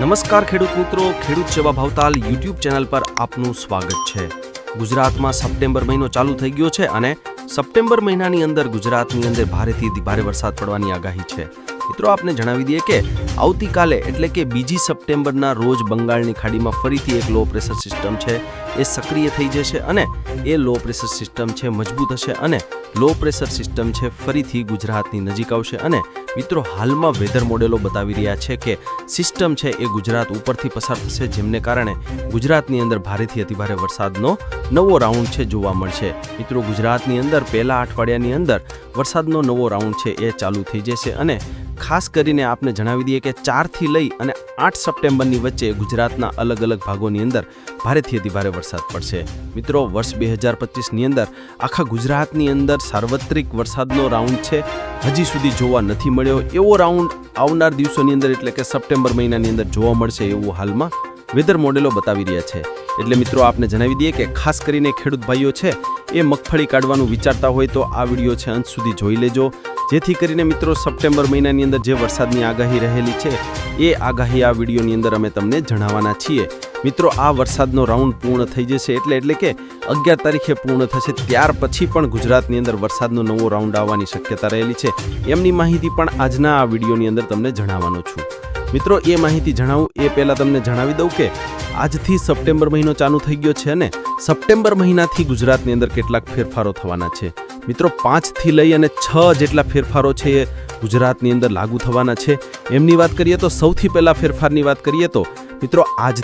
નમસ્કાર ખેડૂત મિત્રો, ખેડૂત સેવા ભાવતાલ યુટ્યુબ ચેનલ પર આપનું સ્વાગત છે. ગુજરાતમાં સપ્ટેમ્બર મહિનો ચાલુ થઈ ગયો છે અને સપ્ટેમ્બર મહિનાની અંદર ગુજરાતની અંદર ભારેથી ભારે વરસાદ પડવાની આગાહી છે. મિત્રો, આપને જણાવી દઈએ કે આવતીકાલે એટલે કે બીજી સપ્ટેમ્બરના રોજ બંગાળની ખાડીમાં ફરીથી એક લો પ્રેશર સિસ્ટમ છે. એ સક્રિય થઈ જશે અને એ લો પ્રેશર સિસ્ટમ છે, મજબૂત હશે અને લો પ્રેશર સિસ્ટમ છે, ફરીથી ગુજરાતની નજીક આવશે અને મિત્રો, હાલમાં વેધર મોડેલો બતાવી રહ્યા છે કે સિસ્ટમ છે એ ગુજરાત ઉપરથી પસાર થશે, જેમને કારણે ગુજરાતની અંદર ભારેથી અતિભારે વરસાદનો નવો રાઉન્ડ છે જોવા મળશે. મિત્રો, ગુજરાતની અંદર પહેલા અઠવાડિયાની અંદર વરસાદનો નવો રાઉન્ડ છે એ ચાલુ થઈ જશે અને ખાસ કરીને આપને જણાવી દઈએ કે ચારથી લઈ અને આઠ સપ્ટેમ્બરની વચ્ચે ગુજરાતના અલગ અલગ ભાગોની અંદર ભારેથી અતિભારે વરસાદ પડશે. મિત્રો, વર્ષ બે હજાર પચીસની અંદર આખા ગુજરાતની અંદર સાર્વત્રિક વરસાદનો રાઉન્ડ છે. હજી સુધી જોવા નથી મળ્યો એવો રાઉન્ડ આવનાર દિવસોની અંદર એટલે કે સપ્ટેમ્બર મહિનાની અંદર જોવા મળશે એવું હાલમાં વેધર મોડેલો બતાવી રહ્યા છે. એટલે મિત્રો આપને જણાવી દઈએ કે ખાસ કરીને ખેડૂત ભાઈઓ છે, એ મગફળી કાઢવાનું વિચારતા હોય તો આ વીડિયો છે અંત સુધી જોઈ લેજો. જેથી કરીને મિત્રો સપ્ટેમ્બર મહિનાની અંદર જે વરસાદની આગાહી રહેલી છે, એ આગાહી આ વિડીયોની અંદર અમે તમને જણાવવાના છીએ. મિત્રો આ વરસાદનો રાઉન્ડ પૂર્ણ થઈ જશે એટલે એટલે કે અગિયાર તારીખે પૂર્ણ થશે, ત્યાર પછી પણ ગુજરાતની અંદર વરસાદનો નવો રાઉન્ડ આવવાની શક્યતા રહેલી છે. એમની માહિતી પણ આજના આ વિડીયોની અંદર તમને જણાવવાનો છું. મિત્રો, એ માહિતી જણાવું, એ પહેલાં તમને જણાવી દઉં કે આજથી સપ્ટેમ્બર મહિનો ચાલુ થઈ ગયો છે અને સપ્ટેમ્બર મહિનાથી ગુજરાતની અંદર કેટલાક ફેરફારો થવાના છે. મિત્રો, પાંચથી લઈ અને છ જેટલા ફેરફારો છે એ ગુજરાતની અંદર લાગુ થવાના છે. એમની વાત કરીએ તો સૌથી પહેલાં ફેરફારની વાત કરીએ તો, મિત્રો, આજ